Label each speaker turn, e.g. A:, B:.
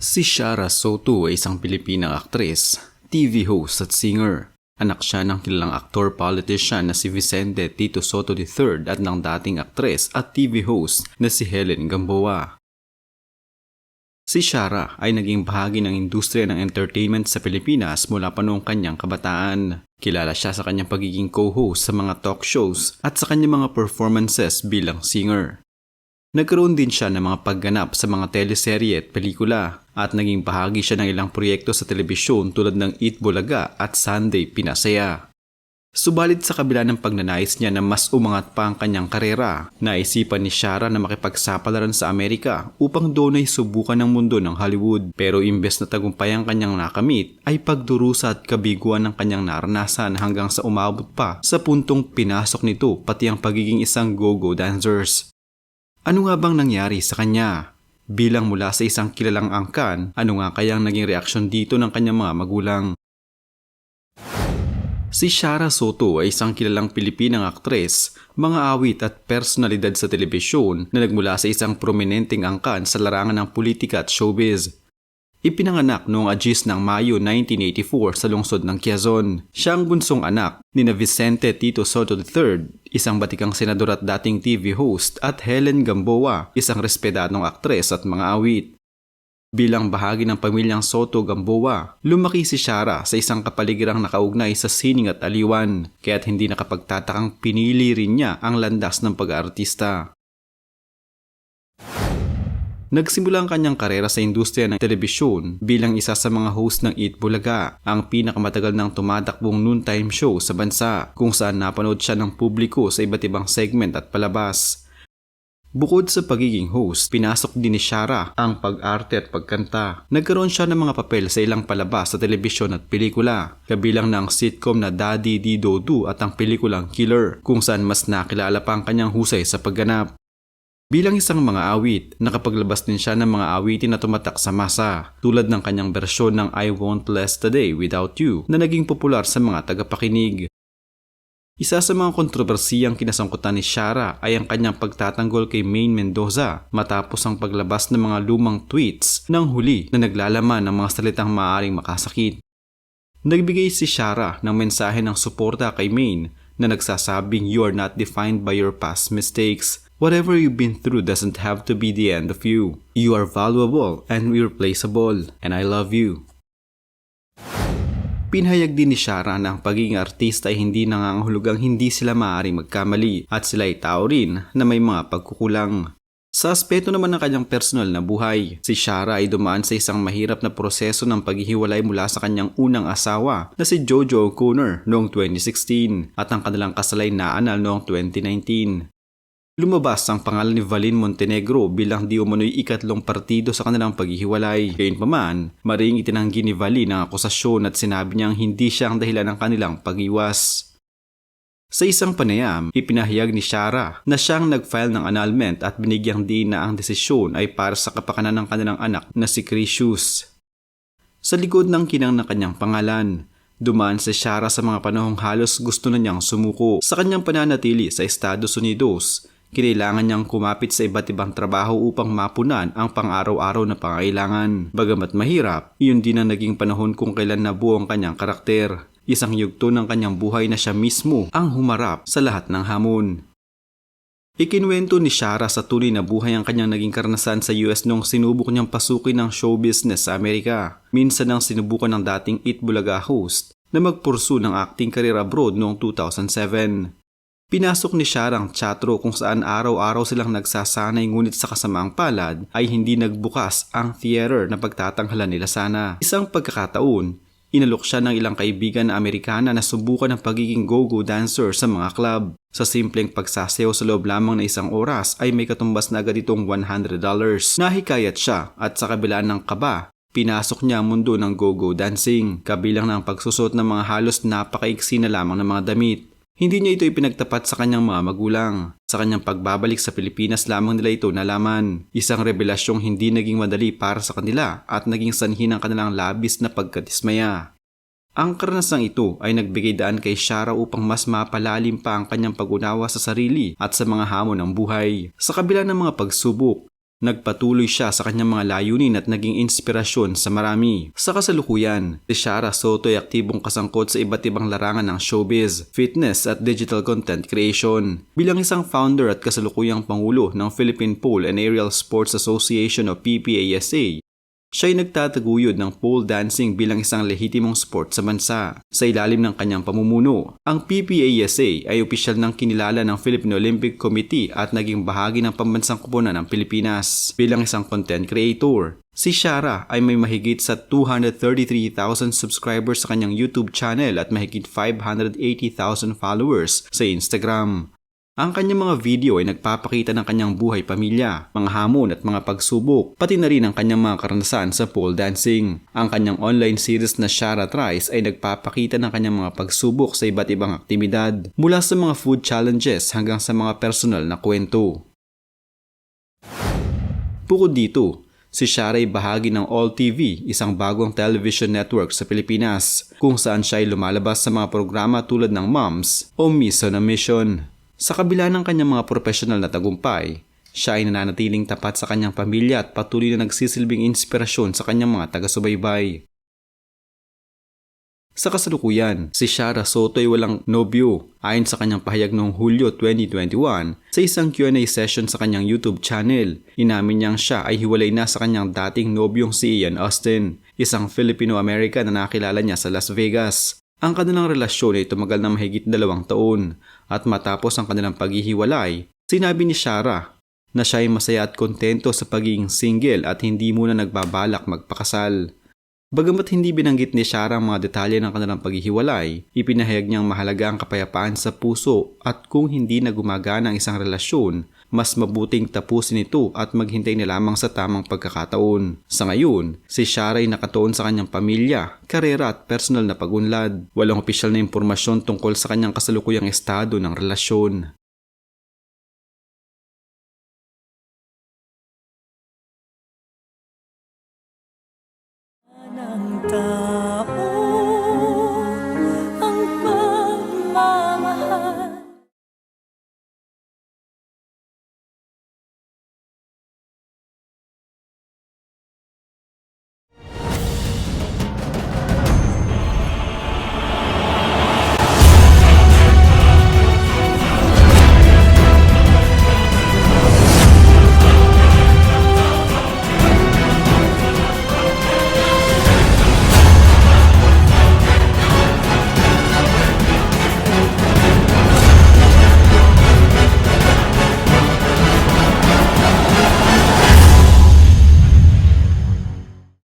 A: Si Shara Soto ay isang Pilipinang aktres, TV host at singer. Anak siya ng kilalang aktor-politician na si Vicente Tito Soto III at ng dating aktres at TV host na si Helen Gamboa. Si Shara ay naging bahagi ng industriya ng entertainment sa Pilipinas mula pa noong kanyang kabataan. Kilala siya sa kanyang pagiging co-host sa mga talk shows at sa kanyang mga performances bilang singer. Nagkaroon din siya ng mga pagganap sa mga teleserye at pelikula at naging bahagi siya ng ilang proyekto sa telebisyon tulad ng Eat Bulaga at Sunday Pinasaya. Subalit sa kabila ng pagnanais niya na mas umangat pa ang kanyang karera, naisipan ni Shara na makipagsapalaran sa Amerika upang doon ay subukan ng mundo ng Hollywood. Pero imbes na tagumpay ang kanyang nakamit, ay pagdurusa at kabiguan ng kanyang naranasan hanggang sa umabot pa sa puntong pinasok nito pati ang pagiging isang go-go dancers. Ano nga bang nangyari sa kanya? Bilang mula sa isang kilalang angkan, ano nga kayang naging reaksyon dito ng kanyang mga magulang? Si Shara Soto ay isang kilalang Pilipinang aktres, mga awit at personalidad sa telebisyon na nagmula sa isang prominenteng angkan sa larangan ng politika at showbiz. Ipinanganak noong Agis ng Mayo 1984 sa lungsod ng Quezon. Siya ang bunsong anak ni Vicente Tito Soto III, isang batikang senador at dating TV host at Helen Gamboa, isang respetadong aktres at mga awit. Bilang bahagi ng pamilyang Soto Gamboa, lumaki si Shara sa isang kapaligirang nakaugnay sa sining at aliwan, kaya't hindi nakapagtatakang pinili rin niya ang landas ng pag-aartista. Nagsimula ang kanyang karera sa industriya ng telebisyon bilang isa sa mga host ng Eat Bulaga, ang pinakamatagal ng tumatakbong noontime show sa bansa kung saan napanood siya ng publiko sa iba't ibang segment at palabas. Bukod sa pagiging host, pinasok din ni Shara ang pag-arte at pagkanta. Nagkaroon siya ng mga papel sa ilang palabas sa telebisyon at pelikula, kabilang ng sitcom na Daddy Di Dodu at ang pelikulang Killer, kung saan mas nakilala pa ang kanyang husay sa pagganap. Bilang isang mga awit, nakapaglabas din siya ng mga awitin na tumatak sa masa, tulad ng kanyang bersyon ng I Won't Last the Day Without You na naging popular sa mga tagapakinig. Isa sa mga kontrobersiyang kinasangkutan ni Shara ay ang kanyang pagtatanggol kay Maine Mendoza matapos ang paglabas ng mga lumang tweets ng huli na naglalaman ng mga salitang maaaring makasakit. Nagbigay si Shara ng mensahe ng suporta kay Maine na nagsasabing you are not defined by your past mistakes Whatever you've been through doesn't have to be the end of you. You are valuable and irreplaceable, and I love you. Pinahayag din ni Shara na ang pagiging artista ay hindi nangangahulugang hindi sila maaaring magkamali at sila ay tao rin na may mga pagkukulang. Sa aspeto naman ng kanyang personal na buhay, si Shara ay dumaan sa isang mahirap na proseso ng paghihiwalay mula sa kanyang unang asawa na si Jojo O'Connor noong 2016 at ang kanilang kasalay na anal noong 2019. Lumabas ang pangalan ni Valin Montenegro bilang di umano'y ikatlong partido sa kanilang paghihiwalay. Gayunpaman, maring itinanggi ni Valin ang akusasyon at sinabi niyang hindi siya ang dahilan ng kanilang pag-iwas. Sa isang panayam, ipinahayag ni Shara na siyang nag-file ng annulment at binigyang din na ang desisyon ay para sa kapakanan ng kanilang anak na si Crisius. Sa likod ng kinang ng kanyang pangalan, Dumaan si Shara sa mga panahong halos gusto na niyang sumuko sa kanyang pananatili sa Estados Unidos Kinailangan niyang kumapit sa iba't ibang trabaho upang mapunan ang pang-araw-araw na pangailangan. Bagamat mahirap, iyon din ang naging panahon kung kailan nabuo ang kanyang karakter. Isang yugto ng kanyang buhay na siya mismo ang humarap sa lahat ng hamon. Ikinwento ni Shara sa tuloy na buhay ang kanyang naging karanasan sa US nung sinubok niyang pasukin ng show business sa Amerika. Minsan nang sinubukan ng dating It Bulaga host na magpursu ng acting career abroad noong 2007. Pinasok ni Shara ang chatro kung saan araw-araw silang nagsasanay ngunit sa kasamaang palad ay hindi nagbukas ang theater na pagtatanghalan nila sana. Isang pagkakataon, inalok siya ng ilang kaibigan na Amerikana na subukan ang pagiging go-go dancer sa mga club. Sa simpleng pagsasayaw sa loob lamang na isang oras ay may katumbas na agad itong $100. Nahikayat siya at sa kabila ng kaba, Pinasok niya ang mundo ng go-go dancing, kabilang ng pagsusot ng mga halos napakaiksi na lamang ng mga damit. Hindi niya ito ipinagtapat sa kanyang mga magulang. Sa kanyang pagbabalik sa Pilipinas lamang nila ito nalaman. Isang revelasyong hindi naging madali para sa kanila at naging sanhi ng kanilang labis na pagkatismaya. Ang karanasang ito ay nagbigay daan kay Shara upang mas mapalalim pa ang kanyang pag-unawa sa sarili at sa mga hamon ng buhay. Sa kabila ng mga pagsubok, Nagpatuloy siya sa kanyang mga layunin at naging inspirasyon sa marami. Sa kasalukuyan, si Shara Soto ay aktibong kasangkot sa iba't ibang larangan ng showbiz, fitness at digital content creation. Bilang isang founder at kasalukuyang pangulo ng Philippine Pole and Aerial Sports Association o PPASA, siya ay nagtataguyod ng pole dancing bilang isang lehitimong sport sa bansa. Sa ilalim ng kanyang pamumuno, ang PPASA ay opisyal ng kinilala ng Philippine Olympic Committee at naging bahagi ng pambansang kuponan ng Pilipinas. Bilang isang content creator, si Shara ay may mahigit sa 233,000 subscribers sa kanyang YouTube channel at mahigit 580,000 followers sa Instagram. Ang kanyang mga video ay nagpapakita ng kanyang buhay pamilya, mga hamon at mga pagsubok, pati na rin ang kanyang mga karanasan sa pole dancing. Ang kanyang online series na Shara Tries ay nagpapakita ng kanyang mga pagsubok sa iba't ibang aktibidad, mula sa mga food challenges hanggang sa mga personal na kwento. Bukod dito, Si Shara ay bahagi ng All TV, isang bagong television network sa Pilipinas, kung saan siya ay lumalabas sa mga programa tulad ng Moms o Miss on a Mission. Sa kabila ng kanyang mga profesional na tagumpay, siya ay nananatiling tapat sa kanyang pamilya at patuloy na nagsisilbing inspirasyon sa kanyang mga taga-subaybay. Sa kasalukuyan, si Shara Soto ay walang nobyo ayon sa kanyang pahayag noong Hulyo 2021 sa isang Q&A session sa kanyang YouTube channel. Inamin niyang siya ay hiwalay na sa kanyang dating nobyong si Ian Austin, isang Filipino-American na nakilala niya sa Las Vegas. Ang kanilang relasyon ay tumagal na mahigit dalawang taon at matapos ang kanilang paghihiwalay, sinabi ni Shara na siya ay masaya at kontento sa pagiging single at hindi muna nagbabalak magpakasal. Bagamat hindi binanggit ni Shara ang mga detalye ng kanilang paghihiwalay, ipinahayag niyang mahalaga ang kapayapaan sa puso at kung hindi na gumagana ang isang relasyon, mas mabuting tapusin ito at maghintay na lamang sa tamang pagkakataon. Sa ngayon, si Shara ay nakatuon sa kanyang pamilya, karera at personal na pagunlad. Walang opisyal na impormasyon tungkol sa kanyang kasalukuyang estado ng relasyon.
B: ng tao